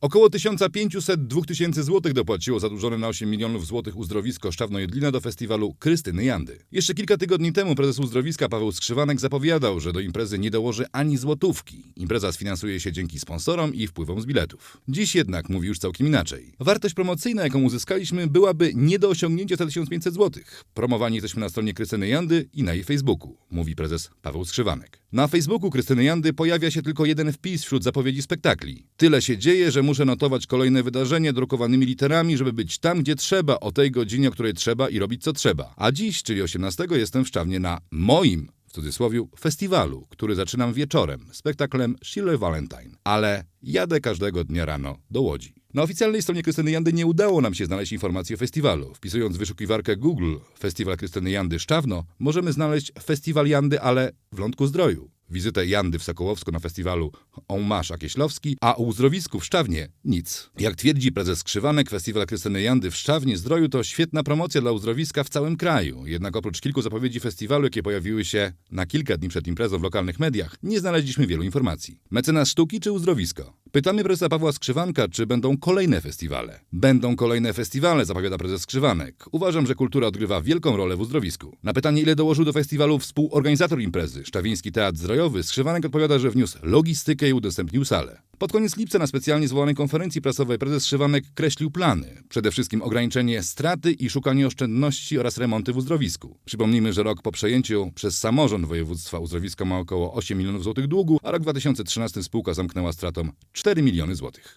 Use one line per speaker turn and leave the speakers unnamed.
Około 1500-2000 zł dopłaciło zadłużone na 8 milionów złotych uzdrowisko Szczawno-Jedlina do festiwalu Krystyny Jandy. Jeszcze kilka tygodni temu prezes uzdrowiska Paweł Skrzywanek zapowiadał, że do imprezy nie dołoży ani złotówki. Impreza sfinansuje się dzięki sponsorom i wpływom z biletów. Dziś jednak mówi już całkiem inaczej. Wartość promocyjna, jaką uzyskaliśmy, byłaby nie do osiągnięcia za 1500 zł. Promowani jesteśmy na stronie Krystyny Jandy i na jej Facebooku, mówi prezes Paweł Skrzywanek. Na Facebooku Krystyny Jandy pojawia się tylko jeden wpis wśród zapowiedzi spektakli. Tyle się dzieje, że muszę notować kolejne wydarzenie drukowanymi literami, żeby być tam, gdzie trzeba, o tej godzinie, o której trzeba i robić co trzeba. A dziś, czyli 18, jestem w Szczawnie na moim, w cudzysłowie, festiwalu, który zaczynam wieczorem, spektaklem Schiller Valentine. Ale jadę każdego dnia rano do Łodzi. Na oficjalnej stronie Krystyny Jandy nie udało nam się znaleźć informacji o festiwalu. Wpisując w wyszukiwarkę Google Festiwal Krystyny Jandy Szczawno, możemy znaleźć Festiwal Jandy, ale w Lądku Zdroju. Wizytę Jandy w Sokołowsku na festiwalu Omasz Akieślowski, a u uzdrowisku w Szczawnie nic. Jak twierdzi prezes Krzywanek, festiwal Krystyny Jandy w Szczawnie Zdroju to świetna promocja dla uzdrowiska w całym kraju. Jednak oprócz kilku zapowiedzi festiwalu, jakie pojawiły się na kilka dni przed imprezą w lokalnych mediach, nie znaleźliśmy wielu informacji. Mecenas sztuki czy uzdrowisko? Pytamy prezesa Pawła Skrzywanka, czy będą kolejne festiwale. Będą kolejne festiwale, zapowiada prezes Skrzywanek. Uważam, że kultura odgrywa wielką rolę w uzdrowisku. Na pytanie, ile dołożył do festiwalu współorganizator imprezy, Szczawiński Teatr Zdrojowy, Skrzywanek odpowiada, że wniósł logistykę i udostępnił salę. Pod koniec lipca na specjalnie zwołanej konferencji prasowej prezes Skrzywanek kreślił plany. Przede wszystkim ograniczenie straty i szukanie oszczędności oraz remonty w uzdrowisku. Przypomnijmy, że rok po przejęciu przez samorząd województwa uzdrowisko ma około 8 milionów złotych długu, a rok 2013 spółka zamknęła stratą 4 miliony złotych.